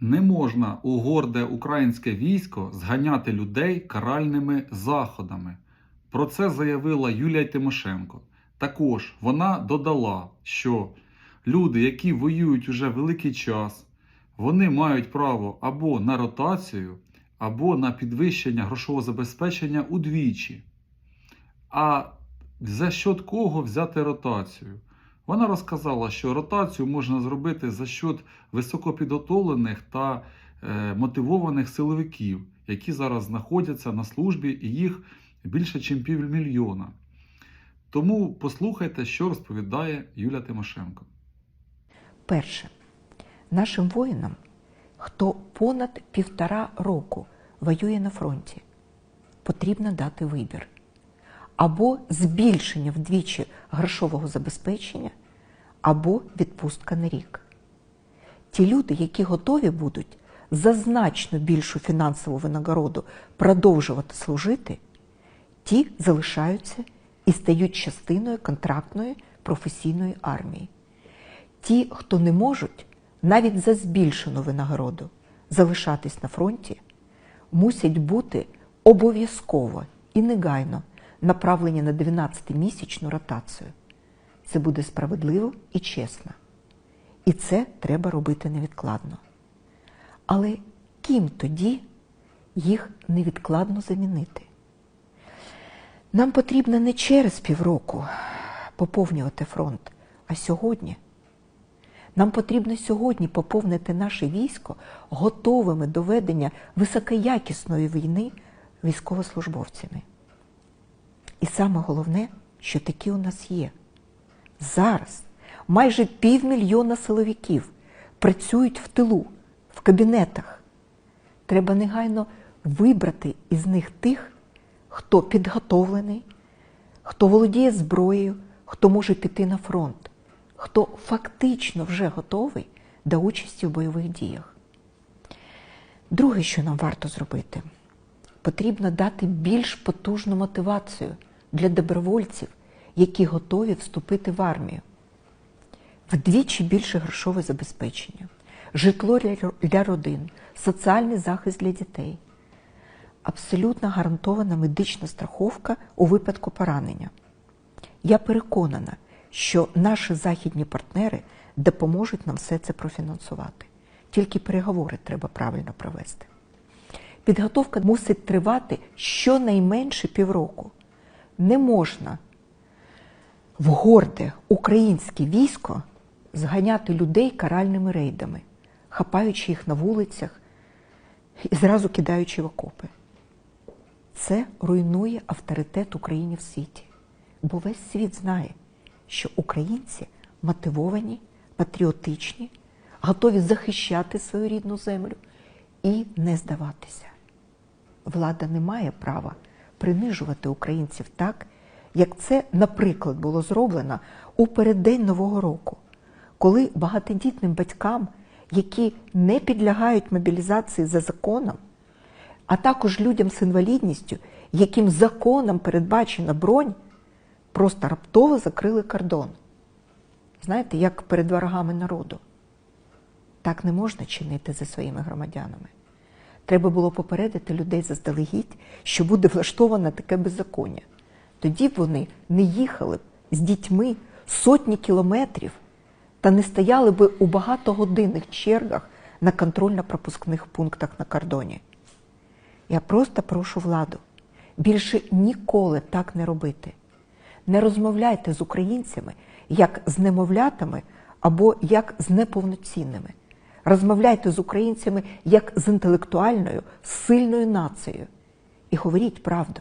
Не можна у горде українське військо зганяти людей каральними заходами. Про це заявила Юлія Тимошенко. Також вона додала, що люди, які воюють уже великий час, вони мають право або на ротацію, або на підвищення грошового забезпечення удвічі. А за счет кого взяти ротацію? Вона розказала, що ротацію можна зробити за счет високопідготовлених та е, мотивованих силовиків, які зараз знаходяться на службі, і їх більше, ніж півмільйона. Тому послухайте, що розповідає Юля Тимошенко. Перше, нашим воїнам, хто понад півтора року воює на фронті, потрібно дати вибір або збільшення вдвічі грошового забезпечення, або відпустка на рік. Ті люди, які готові будуть за значно більшу фінансову винагороду продовжувати служити, ті залишаються і стають частиною контрактної професійної армії. Ті, хто не можуть навіть за збільшену винагороду залишатись на фронті, мусять бути обов'язково і негайно направлені на 12-місячну ротацію. Це буде справедливо і чесно. І це треба робити невідкладно. Але ким тоді їх невідкладно замінити? Нам потрібно не через півроку поповнювати фронт, а сьогодні. Нам потрібно сьогодні поповнити наше військо готовими до ведення високоякісної війни військовослужбовцями. І саме головне, що такі у нас є. Зараз майже півмільйона силовиків працюють в тилу, в кабінетах. Треба негайно вибрати із них тих, хто підготовлений, хто володіє зброєю, хто може піти на фронт, хто фактично вже готовий до участі в бойових діях. Друге, що нам варто зробити, потрібно дати більш потужну мотивацію для добровольців, які готові вступити в армію. Вдвічі більше грошове забезпечення, житло для родин, соціальний захист для дітей, абсолютно гарантована медична страховка у випадку поранення. Я переконана, що наші західні партнери допоможуть нам все це профінансувати. Тільки переговори треба правильно провести. Підготовка мусить тривати щонайменше півроку. Не можна в горде українське військо зганяти людей каральними рейдами, хапаючи їх на вулицях і зразу кидаючи в окопи. Це руйнує авторитет України в світі. Бо весь світ знає, що українці мотивовані, патріотичні, готові захищати свою рідну землю і не здаватися. Влада не має права принижувати українців так, як це, наприклад, було зроблено у переддень Нового року, коли багатодітним батькам, які не підлягають мобілізації за законом, а також людям з інвалідністю, яким законом передбачена бронь, просто раптово закрили кордон. Знаєте, як перед ворогами народу. Так не можна чинити за своїми громадянами. Треба було попередити людей заздалегідь, що буде влаштоване таке беззаконня. Тоді вони не їхали б з дітьми сотні кілометрів та не стояли би у багатогодинних чергах на контрольно-пропускних пунктах на кордоні. Я просто прошу владу більше ніколи так не робити. Не розмовляйте з українцями як з немовлятами або як з неповноцінними. Розмовляйте з українцями як з інтелектуальною, сильною нацією і говоріть правду.